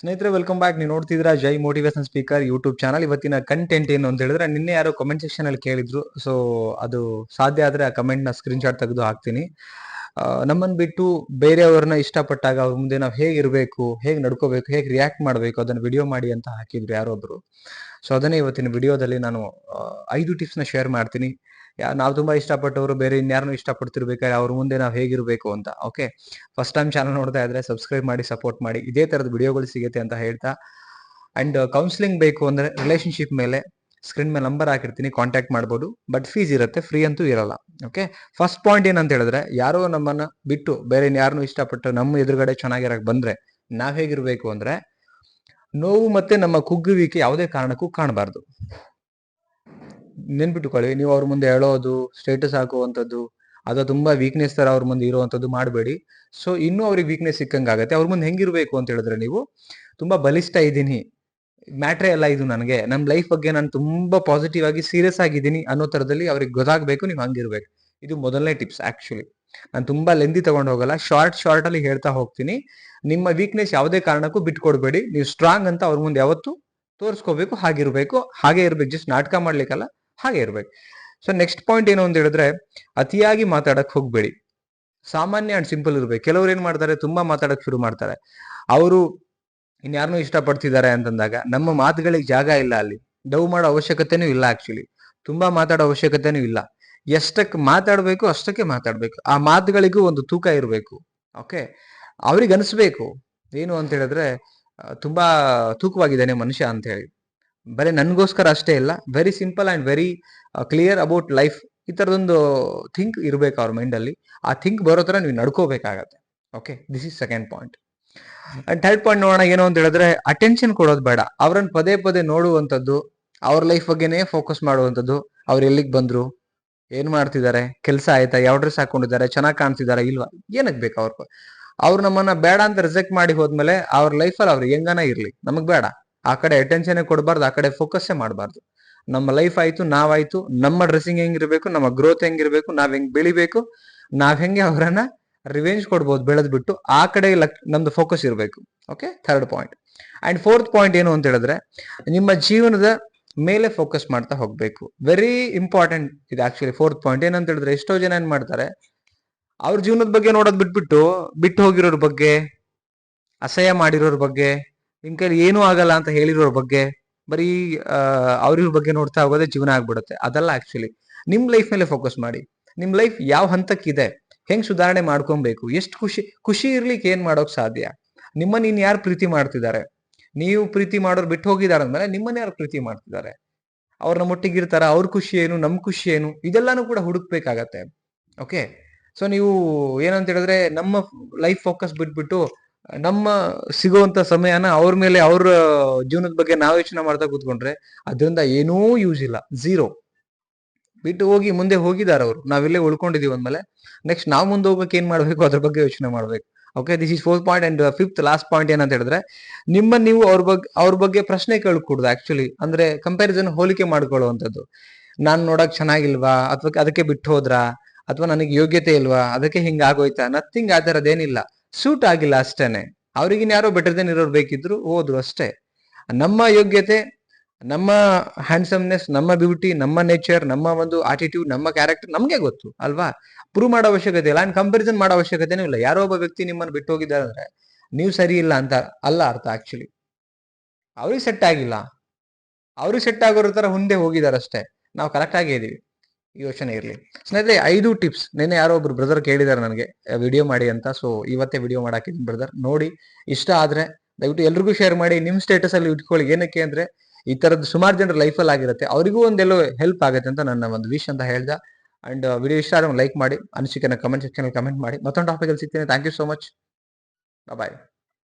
ಸ್ನೇಹಿತರೆ welcome back ನೀವು ನೋಡ್ತಿದ್ರ Jai motivation speaker YouTube channel ಇವತ್ತಿನ ಕಂಟೆಂಟ್ ಏನು ಅಂತ ಹೇಳಿದ್ರೆ, ನಿನ್ನೆ ಯಾರೋ ಕಮೆಂಟ್ ಸೆಕ್ಷನ್ ಅಲ್ಲಿ ಕೇಳಿದ್ರು. ಸೊ ಅದು ಸಾಧ್ಯ ಆದ್ರೆ ಆ ಕಮೆಂಟ್ನ ಸ್ಕ್ರೀನ್ ಶಾಟ್ ತೆಗೆದು ಹಾಕ್ತೀನಿ. ನಮ್ಮನ್ನು ನಮ್ಮನ್ ಬಿಟ್ಟು ಬೇರೆಯವ್ರನ್ನ ಇಷ್ಟಪಟ್ಟಾಗ ಅವ್ರ ಮುಂದೆ ನಾವು ಹೇಗಿರ್ಬೇಕು ಹೇಗೆ ನಡ್ಕೋಬೇಕು, ಹೇಗೆ ರಿಯಾಕ್ಟ್ ಮಾಡಬೇಕು, ಅದನ್ನ ವಿಡಿಯೋ ಮಾಡಿ ಅಂತ ಹಾಕಿದ್ರು ಯಾರೊಬ್ರು ಸೊ ಅದನ್ನೇ ಇವತ್ತಿನ ವಿಡಿಯೋದಲ್ಲಿ ನಾನು ಐದು ಟಿಪ್ಸ್ನ ಶೇರ್ ಮಾಡ್ತೀನಿ. ನಾವು ತುಂಬಾ ಇಷ್ಟಪಟ್ಟವರು, ಬೇರೆ ಇನ್ಯಾರನ್ನು ಇಷ್ಟಪಡ್ತಿರ್ಬೇಕಾದ್ರೆ ಅವ್ರ ಮುಂದೆ ನಾವು ಹೇಗಿರ್ಬೇಕು ಅಂತ ಓಕೆ ಫಸ್ಟ್ ಟೈಮ್ ಚಾನಲ್ ನೋಡ್ತಾ ಇದ್ರೆ ಸಬ್ಸ್ಕ್ರೈಬ್ ಮಾಡಿ ಸಪೋರ್ಟ್ ಮಾಡಿ, ಇದೇ ತರದ ವಿಡಿಯೋಗಳು ಸಿಗುತ್ತೆ ಅಂತ ಹೇಳ್ತಾ. ಅಂಡ್ ಕೌನ್ಸಿಲಿಂಗ್ ಬೇಕು ಅಂದ್ರೆ ರಿಲೇಶನ್ಶಿಪ್ ಮೇಲೆ ಸ್ಕ್ರೀನ್ ಮೇಲೆ ನಂಬರ್ ಹಾಕಿರ್ತೀನಿ ಕಾಂಟ್ಯಾಕ್ಟ್ ಮಾಡ್ಬೋದು. ಬಟ್ ಫೀಸ್ ಇರುತ್ತೆ ಫ್ರೀ ಅಂತೂ ಇರಲ್ಲ ಓಕೆ ಫಸ್ಟ್ ಪಾಯಿಂಟ್ ಏನಂತ ಹೇಳಿದ್ರೆ, ಯಾರೋ ನಮ್ಮನ್ನ ಬಿಟ್ಟು ಬೇರೆ ಯಾರನ್ನು ಇಷ್ಟಪಟ್ಟು ನಮ್ಮ ಎದುರುಗಡೆ ಚೆನ್ನಾಗಿರಕ್ ಬಂದ್ರೆ ನಾವ್ ಹೇಗಿರ್ಬೇಕು ಅಂದ್ರೆ ನೋವು ಮತ್ತೆ ನಮ್ಮ ಕುಗ್ಗುವಿಕೆ ಯಾವುದೇ ಕಾರಣಕ್ಕೂ ಕಾಣಬಾರ್ದು. ನೆನ್ಪಿಟ್ಟುಕೊಳ್ಳಿ ನೀವು ಅವ್ರ ಮುಂದೆ ಹೇಳೋದು ಸ್ಟೇಟಸ್ ಹಾಕುವಂಥದ್ದು, ಅದು ತುಂಬಾ ವೀಕ್ನೆಸ್ ತರ ಅವ್ರ ಮುಂದೆ ಇರುವಂತದ್ದು ಮಾಡಬೇಡಿ. ಸೊ ಇನ್ನೂ ಅವ್ರಿಗೆ ವೀಕ್ನೆಸ್ ಸಿಕ್ಕಂಗೆ ಆಗುತ್ತೆ ಅವ್ರ ಮುಂದೆ ಹೆಂಗಿರ್ಬೇಕು ಅಂತ ಹೇಳಿದ್ರೆ ನೀವು, ತುಂಬಾ ಬಲಿಷ್ಠ ಇದ್ದೀನಿ. ಮ್ಯಾಟ್ರೇ ಅಲ್ಲ ಇದು ನನಗೆ. ನಮ್ಮ ಲೈಫ್ ಬಗ್ಗೆ ನಾನು ತುಂಬಾ ಪಾಸಿಟಿವ್ ಆಗಿ ಸೀರಿಯಸ್ ಆಗಿದ್ದೀನಿ ಅನ್ನೋ ತರದಲ್ಲಿ ಅವ್ರಿಗೆ ಗೊತ್ತಾಗಬೇಕು, ನೀವು ಹಂಗಿರ್ಬೇಕು. ಇದು ಮೊದಲನೇ ಟಿಪ್ಸ್ ಆಕ್ಚುಲಿ ನಾನು ತುಂಬಾ ಲೆಂದಿ ತಗೊಂಡು ಹೋಗಲ್ಲ. ಶಾರ್ಟ್ ಶಾರ್ಟ್ ಅಲ್ಲಿ ಹೇಳ್ತಾ ಹೋಗ್ತೀನಿ. ನಿಮ್ಮ ವೀಕ್ನೆಸ್ ಯಾವುದೇ ಕಾರಣಕ್ಕೂ ಬಿಟ್ಕೊಡ್ಬೇಡಿ. ನೀವು ಸ್ಟ್ರಾಂಗ್ ಅಂತ ಅವ್ರ ಮುಂದೆ ಯಾವತ್ತು ತೋರಿಸ್ಕೋಬೇಕು, ಹಾಗಿರ್ಬೇಕು. ಹಾಗೆ ಇರ್ಬೇಕು. ಜಸ್ಟ್ ನಾಟಕ ಮಾಡ್ಲಿಕ್ಕಲ್ಲ. ಹಾಗೆ ಇರ್ಬೇಕು. ಸೊ ನೆಕ್ಸ್ಟ್ ಪಾಯಿಂಟ್ ಏನು ಅಂತ ಹೇಳಿದ್ರೆ, ಅತಿಯಾಗಿ ಮಾತಾಡಕ್ ಹೋಗ್ಬೇಡಿ. ಸಾಮಾನ್ಯ ಅಂಡ್ ಸಿಂಪಲ್ ಇರ್ಬೇಕು. ಕೆಲವ್ರು ಏನ್ ಮಾಡ್ತಾರೆ, ತುಂಬಾ ಮಾತಾಡಕ್ ಶುರು ಮಾಡ್ತಾರೆ. ಅವರು ಇನ್ಯಾರನ್ನೂ ಇಷ್ಟಪಡ್ತಿದ್ದಾರೆ ಅಂತಂದಾಗ, ನಮ್ಮ ಮಾತುಗಳಿಗೆ ಜಾಗ ಇಲ್ಲ ಅಲ್ಲಿ. ಡವ್ ಮಾಡೋ ಅವಶ್ಯಕತೆನೂ ಇಲ್ಲ ಆಕ್ಚುಲಿ ತುಂಬಾ ಮಾತಾಡೋ ಅವಶ್ಯಕತೆನೂ ಇಲ್ಲ. ಎಷ್ಟಕ್ಕೆ ಮಾತಾಡ್ಬೇಕು, ಅಷ್ಟಕ್ಕೆ ಮಾತಾಡ್ಬೇಕು. ಆ ಮಾತುಗಳಿಗೂ ಒಂದು ತೂಕ ಇರಬೇಕು. ಓಕೆ ಅವ್ರಿಗೆ ಅನಿಸ್ಬೇಕು. ಏನು ಅಂತ ಹೇಳಿದ್ರೆ ತುಂಬಾ ತೂಕವಾಗಿದ್ದಾನೆ ಮನುಷ್ಯ ಅಂತ ಹೇಳಿ. ಬರೀ ನನ್ಗೋಸ್ಕರ ಅಷ್ಟೇ ಇಲ್ಲ. Very simple and very clear about life ಈ ಥರದೊಂದು ಥಿಂಕ್ ಇರಬೇಕು ಅವ್ರ ಮೈಂಡ್ ಅಲ್ಲಿ. ಆ ಥಿಂಕ್ ಬರೋ ತರ ನೀವು ನಡ್ಕೋಬೇಕಾಗತ್ತೆ. Okay this is second point and third point ನೋಡೋಣ, ಏನು ಅಂತ ಹೇಳಿದ್ರೆ ಅಟೆನ್ಷನ್ ಕೊಡೋದು ಬೇಡ. ಅವ್ರನ್ನ ಪದೇ ಪದೇ ನೋಡುವಂಥದ್ದು, ಅವ್ರ ಲೈಫ್ ಬಗ್ಗೆನೇ ಫೋಕಸ್ ಮಾಡುವಂಥದ್ದು, ಅವ್ರು ಎಲ್ಲಿಗೆ ಬಂದ್ರು, ಏನ್ ಮಾಡ್ತಿದ್ದಾರೆ, ಕೆಲಸ ಆಯ್ತಾ, ಯಾವ ಡ್ರೆಸ್ ಹಾಕೊಂಡಿದ್ದಾರೆ, ಚೆನ್ನಾಗಿ ಕಾಣ್ತಿದ್ದಾರೆ, ಇಲ್ವಾ? ಏನಕ್ ಬೇಕು ಅವ್ರ ಅವ್ರು ನಮ್ಮನ್ನ ಬೇಡ ಅಂತ ರಿಜೆಕ್ಟ್ ಮಾಡಿ ಹೋದ್ಮೇಲೆ ಅವ್ರ ಲೈಫಲ್ಲಿ ಅವ್ರು ಹೆಂಗನ ಇರ್ಲಿ? ನಮಗ್ ಬೇಡ. ಆ ಕಡೆ ಅಟೆನ್ಷನ್ ಕೊಡಬಾರ್ದು, ಆ ಕಡೆ ಫೋಕಸ್ಸೇ ಮಾಡಬಾರ್ದು. ನಮ್ಮ ಲೈಫ್ ಆಯ್ತು, ನಾವಾಯ್ತು, ನಮ್ಮ ಡ್ರೆಸ್ಸಿಂಗ್ ಹೆಂಗಿರ್ಬೇಕು, ನಮ್ಮ ಗ್ರೋತ್ ಹೆಂಗಿರ್ಬೇಕು, ನಾವ್ ಹೆಂಗ್ ಬೆಳಿಬೇಕು, ನಾವ್ ಹೆಂಗೆ ಅವರನ್ನ ರಿವೆಂಜ್ ಕೊಡ್ಬೋದು ಬೆಳೆದ್ ಬಿಟ್ಟು ಆ ಕಡೆ ಲಕ್, ನಮ್ದು ಫೋಕಸ್ ಇರಬೇಕು. Okay third point and fourth point ಏನು ಅಂತ ಹೇಳಿದ್ರೆ, ನಿಮ್ಮ ಜೀವನದ ಮೇಲೆ ಫೋಕಸ್ ಮಾಡ್ತಾ ಹೋಗ್ಬೇಕು. ವೆರಿ ಇಂಪಾರ್ಟೆಂಟ್ ಇದು ಆಕ್ಚುಲಿ ಫೋರ್ತ್ ಪಾಯಿಂಟ್ ಏನಂತ ಹೇಳಿದ್ರೆ, ಎಷ್ಟೋ ಜನ ಏನ್ ಮಾಡ್ತಾರೆ, ಅವ್ರ ಜೀವನದ ಬಗ್ಗೆ ನೋಡೋದ್ ಬಿಟ್ಬಿಟ್ಟು, ಬಿಟ್ಟು ಹೋಗಿರೋರ್ ಬಗ್ಗೆ, ಅಸಹ್ಯ ಮಾಡಿರೋರ್ ಬಗ್ಗೆ ನಿಮ್ ಕೈಲಿ ಏನೂ ಆಗಲ್ಲ ಅಂತ ಹೇಳಿರೋರ ಬಗ್ಗೆ, ಬರೀ ಅವ್ರಿವ್ರ ಬಗ್ಗೆ ನೋಡ್ತಾ ಹೋಗೋದೇ ಜೀವನ ಆಗ್ಬಿಡುತ್ತೆ. ಅದಲ್ಲ ಆಕ್ಚುಲಿ ನಿಮ್ ಲೈಫ್ ಮೇಲೆ ಫೋಕಸ್ ಮಾಡಿ. ನಿಮ್ ಲೈಫ್ ಯಾವ ಹಂತಕ್ಕಿದೆ, ಹೆಂಗ್ ಸುಧಾರಣೆ ಮಾಡ್ಕೊಬೇಕು, ಎಷ್ಟು ಖುಷಿ ಖುಷಿ ಇರ್ಲಿಕ್ಕೆ ಏನ್ ಮಾಡೋಕ್ ಸಾಧ್ಯ? ನಿಮ್ಮನ್ನ ಇನ್ ಯಾರು ಪ್ರೀತಿ ಮಾಡ್ತಿದ್ದಾರೆ? ನೀವು ಪ್ರೀತಿ ಮಾಡೋರು ಬಿಟ್ಟು ಹೋಗಿದಾರ ಅಂದ್ಮೇಲೆ ನಿಮ್ಮನ್ನ ಯಾರು ಪ್ರೀತಿ ಮಾಡ್ತಿದ್ದಾರೆ? ಅವ್ರನ್ನ ಮುಟ್ಟಿಗಿರ್ತಾರ ಅವ್ರ ಖುಷಿ ಏನು, ನಮ್ ಖುಷಿ ಏನು, ಇದೆಲ್ಲಾನು ಕೂಡ ಹುಡುಕ್ಬೇಕಾಗತ್ತೆ. ಓಕೆ ಸೊ ನೀವು ಏನಂತ ಹೇಳಿದ್ರೆ ನಮ್ಮ ಲೈಫ್ ಫೋಕಸ್ ಬಿಟ್ಬಿಟ್ಟು ನಮ್ಮ ಸಿಗುವಂತ ಸಮಯನ ಅವ್ರ ಮೇಲೆ ಅವ್ರ ಜೀವನದ ಬಗ್ಗೆ ನಾವು ಯೋಚನೆ ಮಾಡ್ತಾ ಕೂತ್ಕೊಂಡ್ರೆ ಅದರಿಂದ ಏನೂ ಯೂಸ್ ಇಲ್ಲ. ಝೀರೋ ಬಿಟ್ಟು ಹೋಗಿ ಮುಂದೆ ಹೋಗಿದ್ದಾರೆ ಅವರು. ನಾವಿಲ್ಲೇ ಉಳ್ಕೊಂಡಿದೀವಿ ಅಂದ್ಮೇಲೆ ನೆಕ್ಸ್ಟ್ ನಾವು ಮುಂದೆ ಹೋಗ್ಬೇಕು, ಏನ್ ಮಾಡ್ಬೇಕು, ಅದ್ರ ಬಗ್ಗೆ ಯೋಚನೆ ಮಾಡ್ಬೇಕು. Okay this is fourth point and fifth last point ಏನಂತ ಹೇಳಿದ್ರೆ ನಿಮ್ಮ ನೀವು ಅವ್ರ ಬಗ್ಗೆ ಅವ್ರ ಬಗ್ಗೆ ಪ್ರಶ್ನೆ ಕೇಳ್ಕೊಡುದು ಆಕ್ಚುಲಿ ಅಂದ್ರೆ ಕಂಪ್ಯಾರಿಸನ್ ಹೋಲಿಕೆ ಮಾಡ್ಕೊಳ್ಳುವಂಥದ್ದು. ನಾನ್ ನೋಡಕ್ ಚೆನ್ನಾಗಿಲ್ವಾ? ಅಥವಾ ಅದಕ್ಕೆ ಬಿಟ್ಟು ಹೋದ್ರಾ? ಅಥವಾ ನನಗೆ ಯೋಗ್ಯತೆ ಇಲ್ವಾ? ಅದಕ್ಕೆ ಹಿಂಗ ಆಗೋಯ್ತಾ? ನಥಿಂಗ್ ಆ ಥರದ್ದೇನಿಲ್ಲ ಸೂಟ್ ಆಗಿಲ್ಲ ಅಷ್ಟೇನೆ. ಅವ್ರಿಗಿನ್ ಯಾರೋ ಬೆಟರ್ ದೆನ್ ಇರೋರು ಬೇಕಿದ್ರು ಹೋದ್ರು ಅಷ್ಟೇ. ನಮ್ಮ ಯೋಗ್ಯತೆ, ನಮ್ಮ ಹ್ಯಾಂಡ್ಸಮ್ನೆಸ್ ನಮ್ಮ ಬ್ಯೂಟಿ ನಮ್ಮ ನೇಚರ್ ನಮ್ಮ ಒಂದು ಆಟಿಟ್ಯೂಡ್ ನಮ್ಮ ಕ್ಯಾರೆಕ್ಟರ್ ನಮಗೆ ಗೊತ್ತು, ಅಲ್ವಾ? ಪ್ರೂವ್ ಮಾಡೋ ಅವಶ್ಯಕತೆ ಇಲ್ಲ. ಅಂಡ್ ಕಂಪಾರಿಸನ್ ಮಾಡೋ ಅವಶ್ಯಕತೆನೂ ಇಲ್ಲ. ಯಾರೋ ಒಬ್ಬ ವ್ಯಕ್ತಿ ನಿಮ್ಮನ್ನು ಬಿಟ್ಟು ಹೋಗಿದ್ದಾರೆ ಅಂದ್ರೆ ನೀವು ಸರಿ ಇಲ್ಲ ಅಂತ ಅಲ್ಲ ಅರ್ಥ ಆಕ್ಚುಲಿ ಅವ್ರಿಗೆ ಸೆಟ್ ಆಗಿಲ್ಲ. ಅವ್ರಿಗೆ ಸೆಟ್ ಆಗೋರ ತರ ಮುಂದೆ ಹೋಗಿದ್ದಾರೆ ಅಷ್ಟೇ ನಾವು ಕರೆಕ್ಟ್ ಆಗಿ ಇದೀವಿ ಯೋಚನೆ ಇರಲಿ. ಸ್ನೇಹಿತರೆ, ಐದು ಟಿಪ್ಸ್ ನಿನ್ನೆ ಯಾರೋ ಒಬ್ರು ಬ್ರದರ್ ಕೇಳಿದಾರೆ ನನಗೆ ವಿಡಿಯೋ ಮಾಡಿ ಅಂತ. ಸೊ ಇವತ್ತೇ ವಿಡಿಯೋ ಮಾಡಾಕಿದ್ದೀನಿ ಬ್ರದರ್ ನೋಡಿ, ಇಷ್ಟ ಆದ್ರೆ ದಯವಿಟ್ಟು ಎಲ್ರಿಗೂ ಶೇರ್ ಮಾಡಿ ನಿಮ್ಮ ಸ್ಟೇಟಸ್ ಅಲ್ಲಿ ಇಟ್ಕೊಳ್ಳಿ. ಏನಕ್ಕೆ ಅಂದ್ರೆ, ಈ ತರದ್ ಸುಮಾರು ಜನರ ಲೈಫಲ್ಲಿ ಆಗಿರುತ್ತೆ. ಅವರಿಗೂ ಒಂದೆಲ್ಲೋ ಹೆಲ್ಪ್ ಆಗುತ್ತೆ ಅಂತ ನನ್ನ ಒಂದು ವಿಶ್ ಅಂತ ಹೇಳ್ದ. ಅಂಡ್ ವಿಡಿಯೋ ಇಷ್ಟ ಆದ್ರೆ ಲೈಕ್ ಮಾಡಿ. ಅನಿಸಿಕೆನ ಕಮೆಂಟ್ ಸೆಕ್ಷನ್ ಕಮೆಂಟ್ ಮಾಡಿ. ಮತ್ತೊಂದು ಟಾಪಿಕ್ ಅಲ್ಲಿ ಸಿಗ್ತೀನಿ. Thank you so much bye